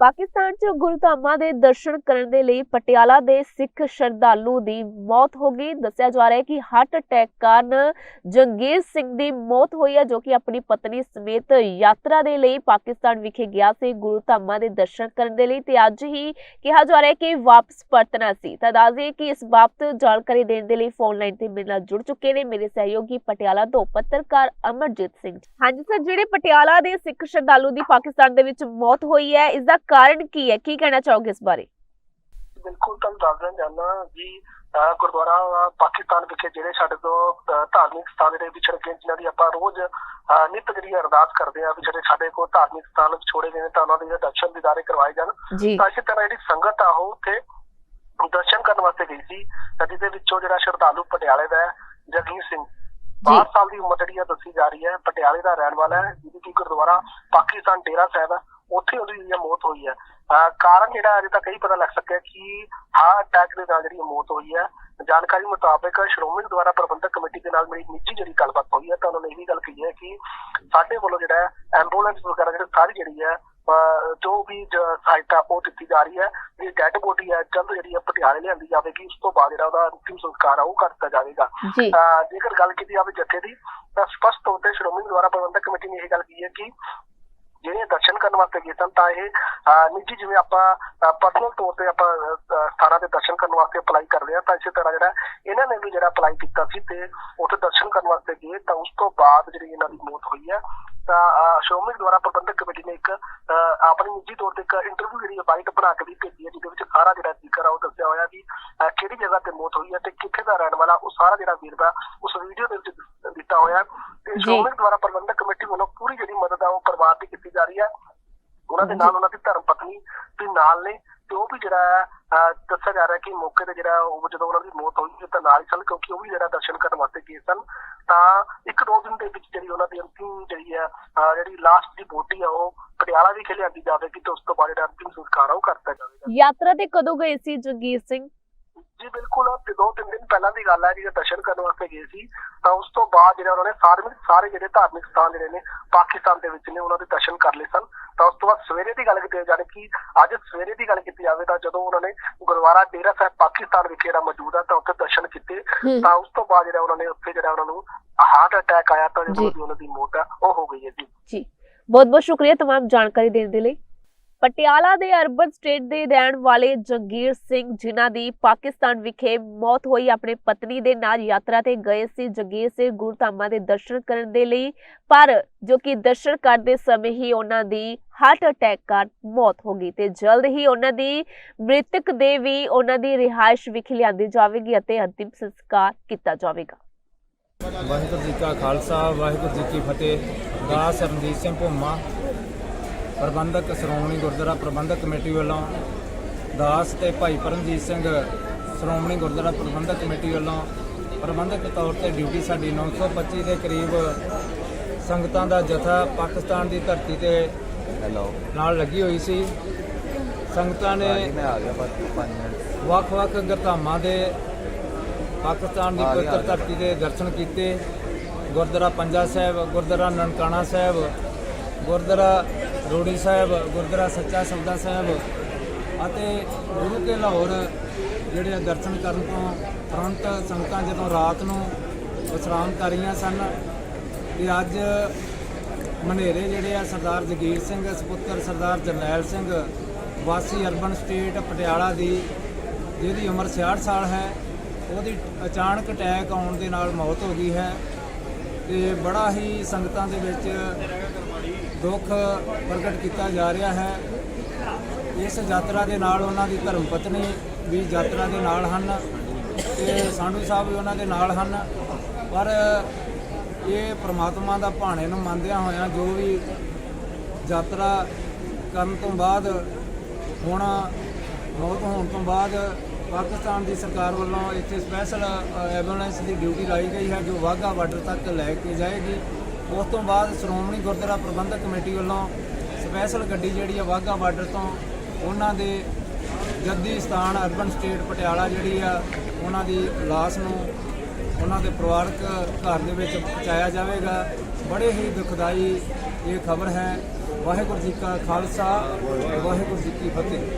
ਪਾਕਿਸਤਾਨ 'ਚ ਗੁਰਧਾਮਾਂ ਦੇ ਦਰਸ਼ਨ ਕਰਨ ਦੇ ਲਈ ਪਟਿਆਲਾ ਦੇ ਸਿੱਖ ਸ਼ਰਧਾਲੂ ਦੀ ਮੌਤ ਹੋ ਗਈ। ਦੱਸਿਆ ਜਾ ਰਿਹਾ ਹੈ ਕਿ ਹਾਰਟ ਅਟੈਕ ਕਾਰਨ ਜੰਗੀਰ ਸਿੰਘ ਦੀ ਮੌਤ ਹੋਈ ਹੈ, ਜੋ ਕਿ ਆਪਣੀ ਪਤਨੀ ਸਮੇਤ ਯਾਤਰਾ ਦੇ ਲਈ ਪਾਕਿਸਤਾਨ ਵਿਖੇ ਗਿਆ ਸੀ। ਗੁਰਧਾਮਾਂ ਦੇ ਦਰਸ਼ਨ ਕਰਨ ਦੇ ਲਈ ਤੇ ਅੱਜ ਹੀ ਕਿਹਾ ਜਾ ਰਿਹਾ ਹੈ ਕਿ ਵਾਪਸ ਪਰਤਣਾ ਸੀ। ਤਾਂ ਦੱਸ ਕਿ ਇਸ ਬਾਬਤ ਜਾਣਕਾਰੀ ਦੇਣ ਦੇ ਲਈ ਫੋਨ ਲਾਈਨ ਤੇ ਮੇਰੇ ਨਾਲ ਜੁੜ ਚੁੱਕੇ ਨੇ ਮੇਰੇ ਸਹਿਯੋਗੀ ਪਟਿਆਲਾ ਤੋਂ ਪੱਤਰਕਾਰ ਅਮਰਜੀਤ ਸਿੰਘ। ਹਾਂਜੀ ਸਰ, ਜਿਹੜੇ ਪਟਿਆਲਾ ਦੇ ਸਿੱਖ ਸ਼ਰਧਾਲੂ ਦੀ ਪਾਕਿਸਤਾਨ ਦੇ ਵਿੱਚ ਮੌਤ ਹੋਈ ਹੈ ਇਸ ਦਾ ਕਾਰਨ ਕੀ ਹੈ? ਕੀ ਕਹਿਣਾ ਚਾਹੋਗੇ ਇਸ ਬਾਰੇ? ਬਿਲਕੁਲ ਤੁਹਾਨੂੰ ਦੱਸਣਾ ਚਾਹੁੰਦਾ ਜੀ ਗੁਰਦੁਆਰਾ ਪਾਕਿਸਤਾਨ ਵਿਖੇ ਜਿਹੜੇ ਸਾਡੇ ਤੋਂ ਧਾਰਮਿਕ ਸਥਾਨ ਜਿਹੜੇ ਵਿਛੜ ਗਏ ਜਿਨ੍ਹਾਂ ਦੀ ਆਪਾਂ ਰੋਜ਼ ਨਿਤ ਜਿਹੜੀ ਅਰਦਾਸ ਕਰਦੇ ਆ ਵੀ ਜਿਹੜੇ ਸਾਡੇ ਕੋਲ ਧਾਰਮਿਕ ਸਥਾਨ ਵਿਛੋੜੇ ਗਏ ਨੇ ਤਾਂ ਉਹਨਾਂ ਦੇ ਜਿਹੜੇ ਦਰਸ਼ਨ ਦੀਦਾਰੇ ਕਰਵਾਏ ਜਾਣ। ਤਾਂ ਇਸੇ ਤਰ੍ਹਾਂ ਜਿਹੜੀ ਸੰਗਤ ਆ ਉਹ ਉੱਥੇ ਦਰਸ਼ਨ ਕਰਨ ਵਾਸਤੇ ਗਈ ਸੀ ਤਾਂ ਜਿਹਦੇ ਵਿੱਚੋਂ ਜਿਹੜਾ ਸ਼ਰਧਾਲੂ ਪਟਿਆਲੇ ਦਾ ਜਗੀਰ ਸਿੰਘ। 12 ਸਾਲ ਦੀ ਉਮਰ ਜਿਹੜੀ ਆ ਦੱਸੀ ਜਾ ਰਹੀ ਹੈ ਪਟਿਆਲੇ ਦਾ ਰਹਿਣ ਵਾਲਾ ਹੈ ਜਿਹਦੀ ਕਿ ਗੁਰਦੁਆਰਾ ਪਾਕਿਸਤਾਨ ਡੇਰਾ ਸਾਹਿਬ ਹੈ। ਉੱਥੇ ਉਹਦੀ ਜਿਹੜੀ ਮੌਤ ਹੋਈ ਹੈ। ਕਾਰਨ ਜਿਹੜਾ ਅਜੇ ਤੱਕ ਇਹ ਪਤਾ ਲੱਗ ਸਕਿਆ ਕਿ ਹਾਰਟ ਅਟੈਕ ਦੇ ਨਾਲ ਜਿਹੜੀ ਮੌਤ ਹੋਈ ਹੈ। ਜਾਣਕਾਰੀ ਮੁਤਾਬਕ ਸ਼੍ਰੋਮਣੀ ਦੁਆਰਾ ਪ੍ਰਬੰਧਕ ਕਮੇਟੀ ਦੇ ਨਾਲ ਮੇਰੀ ਨਿੱਜੀ ਜਿਹੜੀ ਗੱਲਬਾਤ ਹੋਈ ਹੈ ਤਾਂ ਉਹਨਾਂ ਨੇ ਇਹ ਵੀ ਗੱਲ ਕਹੀ ਹੈ ਕਿ ਸਾਡੇ ਵੱਲੋਂ ਜਿਹੜਾ ਐਂਬੂਲੈਂਸ ਵਗੈਰਾ ਜਿਹੜੀ ਸਾਰੀ ਜਿਹੜੀ ਹੈ ਜੋ ਵੀ ਸਹਾਇਤਾ ਉਹ ਦਿੱਤੀ ਜਾ ਰਹੀ ਹੈ। ਜਿਹੜੀ ਡੈਡ ਬੋਡੀ ਹੈ ਜਲਦ ਜਿਹੜੀ ਹੈ ਪਟਿਆਲੇ ਲਿਆਂਦੀ ਜਾਵੇਗੀ। ਉਸ ਤੋਂ ਬਾਅਦ ਜਿਹੜਾ ਉਹਦਾ ਅੰਤਿਮ ਸੰਸਕਾਰ ਆ ਉਹ ਕਰ ਦਿੱਤਾ ਜਾਵੇਗਾ। ਜੇਕਰ ਗੱਲ ਕੀਤੀ ਜਾਵੇ ਜੱਥੇ ਦੀ ਤਾਂ ਸਪਸ਼ਟ ਤੌਰ ਤੇ ਸ਼੍ਰੋਮਣੀ ਦੁਆਰਾ ਪ੍ਰਬੰਧਕ ਕਮੇਟੀ ਨੇ ਇਹ ਗੱਲ ਕਹੀ ਹੈ ਕਿ ਸਨ ਤਾਂ ਇਹ ਨਿੱਜੀ ਜਿਵੇਂ ਆਪਾਂ ਪਰਸਨਲ ਤੌਰ ਤੇ ਆਪਾਂ ਸਥਾਨਾਂ ਦੇ ਦਰਸ਼ਨ ਕਰਨ ਵਾਸਤੇ ਅਪਲਾਈ ਕਰਦੇ ਆ ਤਾਂ ਇਸੇ ਤਰ੍ਹਾਂ ਜਿਹੜਾ ਇਹਨਾਂ ਨੇ ਵੀ ਜਿਹੜਾ ਅਪਲਾਈ ਕੀਤਾ ਸੀ ਤੇ ਉੱਥੇ ਦਰਸ਼ਨ ਕਰਨ ਵਾਸਤੇ ਗਏ ਤਾਂ ਉਸ ਤੋਂ ਬਾਅਦ ਜਿਹੜੀ ਇਹਨਾਂ ਦੀ ਮੌਤ ਹੋਈ ਹੈ ਤਾਂ ਸ਼੍ਰੋਮਣੀ ਦੁਆਰਾ ਪ੍ਰਬੰਧਕ ਕਮੇਟੀ ਨੇ ਇੱਕ ਆਪਣੀ ਨਿੱਜੀ ਤੌਰ ਤੇ ਇੱਕ ਇੰਟਰਵਿਊ ਜਿਹੜੀ ਬਾਈਟ ਬਣਾ ਕੇ ਵੀ ਭੇਜੀ ਹੈ ਜਿਹਦੇ ਵਿੱਚ ਸਾਰਾ ਜਿਹੜਾ ਜ਼ਿਕਰ ਆ ਉਹ ਦੱਸਿਆ ਹੋਇਆ ਵੀ ਕਿਹੜੀ ਜਗ੍ਹਾ ਤੇ ਮੌਤ ਹੋਈ ਹੈ ਤੇ ਕਿੱਥੇ ਦਾ ਰਹਿਣ ਵਾਲਾ ਉਹ ਸਾਰਾ ਜਿਹੜਾ ਵੇਰਵਾ ਉਸ ਵੀਡੀਓ ਦੇ ਵਿੱਚ ਦਿੱਤਾ ਹੋਇਆ ਤੇ। ਸ਼੍ਰੋਮਣੀ ਦੁਆਰਾ ਪ੍ਰਬੰਧਕ ਕਮੇਟੀ ਵੱਲੋਂ ਪੂਰੀ ਜਿਹੜੀ ਮਦਦ ਆ ਉਹ ਪਰਿਵਾਰ ਦੀ ਕੀਤੀ ਜਾ ਰਹੀ ਹੈ ਉਹਨਾਂ ਦੇ ਨਾਲ ਉਹਨਾਂ ਦੀ ਧਰਮ ਪਤਨੀ ਵੀ ਨਾਲ ਨੇ ਤੇ ਉਹ ਵੀ ਜਿਹੜਾ ਦੱਸਿਆ ਜਾ ਰਿਹਾ ਕਿ ਮੌਕੇ ਤੇ ਜਿਹੜਾ ਉਹ ਜਦੋਂ ਉਹਨਾਂ ਦੀ ਮੌਤ ਹੋਈ ਤਾਂ ਨਾਲ ਹੀ ਸਨ ਕਿਉਂਕਿ ਉਹ ਵੀ ਜਿਹੜਾ ਦਰਸ਼ਨ ਕਰਨ ਵਾਸਤੇ ਗਏ ਸਨ। ਤਾਂ ਇੱਕ ਦੋ ਦਿਨ ਦੇ ਵਿੱਚ ਜਿਹੜੀ ਉਹਨਾਂ ਦੀ ਅੰਤਿਮ ਜਿਹੜੀ ਹੈ ਜਿਹੜੀ ਲਾਸਟ ਦੀ ਬੋਡੀ ਆ, ਉਹ ਪਟਿਆਲਾ ਵੀ ਲਿਆਂਦੀ ਜਾਵੇਗੀ ਤੇ ਉਸ ਤੋਂ ਬਾਅਦ ਜਿਹੜਾ ਅੰਤਿਮ ਸੰਸਕਾਰ ਆ, ਉਹ ਕਰਤਾ ਜਾਵੇਗਾ। ਯਾਤਰਾ ਤੇ ਕਦੋਂ ਗਏ ਸੀ ਜਗੀਰ ਸਿੰਘ? ਜੀ ਬਿਲਕੁਲ ਆ ਦੋ ਤਿੰਨ ਦਿਨ ਪਹਿਲਾਂ ਦੀ ਗੱਲ ਹੈ ਜਿਹੜੇ ਦਰਸ਼ਨ ਕਰਨ ਵਾਸਤੇ ਗਏ ਸੀ ਤਾਂ ਉਸ ਤੋਂ ਬਾਅਦ ਜਿਹੜਾ ਉਹਨਾਂ ਨੇ ਸਾਰੇ ਸਾਰੇ ਜਿਹੜੇ ਧਾਰਮਿਕ ਸਥਾਨ ਜਿਹੜੇ ਨੇ ਪਾਕਿਸਤਾਨ ਦੇ ਵਿੱਚ ਨੇ ਉਹਨਾਂ ਦੇ ਦਰਸ਼ਨ ਕਰ ਲਏ ਸਨ। ਤਾਂ ਉਸ ਤੋਂ ਬਾਅਦ ਸਵੇਰੇ ਦੀ ਗੱਲ ਕੀਤੀ ਜਾਵੇ ਕਿ ਅੱਜ ਸਵੇਰੇ ਦੀ ਗੱਲ ਕੀਤੀ ਜਾਵੇ ਤਾਂ ਜਦੋਂ ਉਹਨਾਂ ਨੇ ਗੁਰਦੁਆਰਾ ਡੇਰਾ ਸਾਹਿਬ ਪਾਕਿਸਤਾਨ ਵਿਖੇ ਜਿਹੜਾ ਮੌਜੂਦ ਆ ਤਾਂ ਉੱਥੇ ਦਰਸ਼ਨ ਕੀਤੇ। ਤਾਂ ਉਸ ਤੋਂ ਬਾਅਦ ਜਿਹੜਾ ਉਹਨਾਂ ਨੇ ਉੱਥੇ ਜਿਹੜਾ ਉਹਨਾਂ ਨੂੰ ਹਾਰਟ ਅਟੈਕ ਆਇਆ ਤਾਂ ਜਦੋਂ ਉਹਨਾਂ ਦੀ ਮੌਤ ਆ ਉਹ ਹੋ ਗਈ ਹੈ ਜੀ। ਜੀ। ਬਹੁਤ ਬਹੁਤ ਸ਼ੁਕਰੀਆ ਤਮਾਮ ਜਾਣਕਾਰੀ ਦੇਣ ਦੇ ਲਈ। ਪਟਿਆਲਾ ਦੇ ਅਰਬਨ ਸਟੇਟ ਦੇ ਰਹਿਣ ਵਾਲੇ ਜਗੀਰ ਸਿੰਘ, ਜਿਨ੍ਹਾਂ ਦੀ ਪਾਕਿਸਤਾਨ ਵਿਖੇ ਮੌਤ ਹੋਈ, ਆਪਣੇ ਪਤਨੀ ਦੇ ਨਾਲ ਯਾਤਰਾ ਤੇ ਗਏ ਸੀ। ਜਗੀਰ ਸਿੰਘ ਗੁਰਧਾਮਾਂ ਦੇ ਦਰਸ਼ਨ ਕਰਨ ਦੇ ਲਈ, ਪਰ ਜੋ ਕਿ ਦਰਸ਼ਨ ਕਰਦੇ ਸਮੇਂ ਹੀ ਉਹਨਾਂ ਦੀ ਹਾਰਟ ਅਟੈਕ ਕਾਰਨ ਮੌਤ ਹੋ ਗਈ ਤੇ ਜਲਦ ਹੀ ਉਹਨਾਂ ਦੀ ਮ੍ਰਿਤਕ ਦੇ ਵੀ ਉਹਨਾਂ ਦੀ ਰਿਹਾਇਸ਼ ਵਿਖੇ ਲਿਆਂਦੀ ਜਾਵੇਗੀ ਅਤੇ ਅੰਤਿਮ ਸੰਸਕਾਰ ਕੀਤਾ ਜਾਵੇਗਾ। ਵਾਹਿਗੁਰੂ ਜੀ ਕਾ ਖਾਲਸਾ, ਵਾਹਿਗੁਰੂ ਜੀ ਕੀ ਫਤਿਹ। ਦਾਸ ਰਣਜੀਤ ਸਿੰਘ ਭੁੰਮਾ ਪ੍ਰਬੰਧਕ ਸ਼੍ਰੋਮਣੀ ਗੁਰਦੁਆਰਾ ਪ੍ਰਬੰਧਕ ਕਮੇਟੀ ਵੱਲੋਂ ਦਾਸ ਤੇ ਭਾਈ ਪਰਮਜੀਤ ਸਿੰਘ ਸ਼੍ਰੋਮਣੀ ਗੁਰਦੁਆਰਾ ਪ੍ਰਬੰਧਕ ਕਮੇਟੀ ਵੱਲੋਂ ਪ੍ਰਬੰਧਕ ਤੌਰ ਤੇ ਡਿਊਟੀ ਸਾਡੀ 925 ਦੇ ਕਰੀਬ ਸੰਗਤਾਂ ਦਾ ਜਥਾ ਪਾਕਿਸਤਾਨ ਦੀ ਧਰਤੀ ਤੇ ਨਾਲ ਲੱਗੀ ਹੋਈ ਸੀ। ਸੰਗਤਾਂ ਨੇ ਮੈਂ ਆ ਗਿਆ ਬਸ 5 ਮਿੰਟ। ਵੱਖ-ਵੱਖ ਗਰਧਾਮਾਂ ਦੇ ਪਾਕਿਸਤਾਨ ਦੀ ਪਵਿੱਤਰ। ਧਰਤੀ ਦੇ ਦਰਸ਼ਨ ਕੀਤੇ। ਗੁਰਦੁਆਰਾ ਪੰਜਾ ਸਾਹਿਬ ਗੁਰਦੁਆਰਾ ਨਨਕਾਣਾ ਸਾਹਿਬ ਗੁਰਦੁਆਰਾ ਰੋੜੀ ਸਾਹਿਬ, ਗੁਰਦੁਆਰਾ ਸੱਚਾ ਸੌਦਾ ਸਾਹਿਬ ਅਤੇ ਗੁਰੂ ਕੇ ਲਾਹੌਰ ਜਿਹੜੇ ਆ ਦਰਸ਼ਨ ਕਰਨ ਤੋਂ ਤੁਰੰਤ ਸੰਗਤਾਂ ਜਦੋਂ ਰਾਤ ਨੂੰ ਵਿਸ਼ਰਾਮ ਕਰ ਰਹੀਆਂ ਸਨ, ਤੇ ਅੱਜ ਮਨੇਰੇ ਜਿਹੜੇ ਆ ਸਰਦਾਰ ਜਗੀਰ ਸਿੰਘ ਸੁਪੁੱਤਰ ਸਰਦਾਰ ਜਰਨੈਲ ਸਿੰਘ, ਵਾਸੀ ਅਰਬਨ ਸਟੇਟ ਪਟਿਆਲਾ ਦੀ, ਜਿਹਦੀ ਉਮਰ 66 ਸਾਲ ਹੈ, ਉਹਦੀ ਅਚਾਨਕ ਅਟੈਕ ਆਉਣ ਦੇ ਨਾਲ ਮੌਤ ਹੋ ਗਈ ਹੈ ਤੇ ਬੜਾ ਹੀ ਸੰਗਤਾਂ ਦੇ ਵਿੱਚ ਦੁੱਖ ਪ੍ਰਗਟ ਕੀਤਾ ਜਾ ਰਿਹਾ ਹੈ। ਇਸ ਯਾਤਰਾ ਦੇ ਨਾਲ ਉਹਨਾਂ ਦੀ ਧਰਮ ਪਤਨੀ ਵੀ ਯਾਤਰਾ ਦੇ ਨਾਲ ਹਨ ਤੇ ਸਾਂਢੂ ਸਾਹਿਬ ਵੀ ਉਹਨਾਂ ਦੇ ਨਾਲ ਹਨ। ਪਰ ਇਹ ਪ੍ਰਮਾਤਮਾ ਦਾ ਭਾਣੇ ਨੂੰ ਮੰਨਦਿਆਂ ਹੋਇਆਂ ਜੋ ਵੀ ਯਾਤਰਾ ਕਰਨ ਤੋਂ ਬਾਅਦ ਹੁਣ ਮੌਤ ਹੋਣ ਤੋਂ ਬਾਅਦ ਪਾਕਿਸਤਾਨ ਦੀ ਸਰਕਾਰ ਵੱਲੋਂ ਇੱਥੇ ਸਪੈਸ਼ਲ ਐਂਬੂਲੈਂਸ ਦੀ ਡਿਊਟੀ ਲਾਈ ਗਈ ਹੈ, ਜੋ ਵਾਹਗਾ ਬਾਰਡਰ ਤੱਕ ਲੈ ਕੇ ਜਾਏਗੀ। ਉਸ ਤੋਂ ਬਾਅਦ ਸ਼੍ਰੋਮਣੀ ਗੁਰਦੁਆਰਾ ਪ੍ਰਬੰਧਕ ਕਮੇਟੀ ਵੱਲੋਂ ਸਪੈਸ਼ਲ ਗੱਡੀ ਜਿਹੜੀ ਆ ਵਾਹਗਾ ਬਾਰਡਰ ਤੋਂ ਉਹਨਾਂ ਦੇ ਜੱਦੀ ਸਥਾਨ ਅਰਬਨ ਸਟੇਟ ਪਟਿਆਲਾ ਜਿਹੜੀ ਆ, ਉਹਨਾਂ ਦੀ ਲਾਸ਼ ਨੂੰ ਉਹਨਾਂ ਦੇ ਪਰਿਵਾਰਕ ਘਰ ਦੇ ਵਿੱਚ ਪਹੁੰਚਾਇਆ ਜਾਵੇਗਾ। ਬੜੇ ਹੀ ਦੁਖਦਾਈ ਇਹ ਖਬਰ ਹੈ। ਵਾਹਿਗੁਰੂ ਜੀ ਕਾ ਖਾਲਸਾ, ਵਾਹਿਗੁਰੂ ਜੀ ਕੀ ਫਤਿਹ।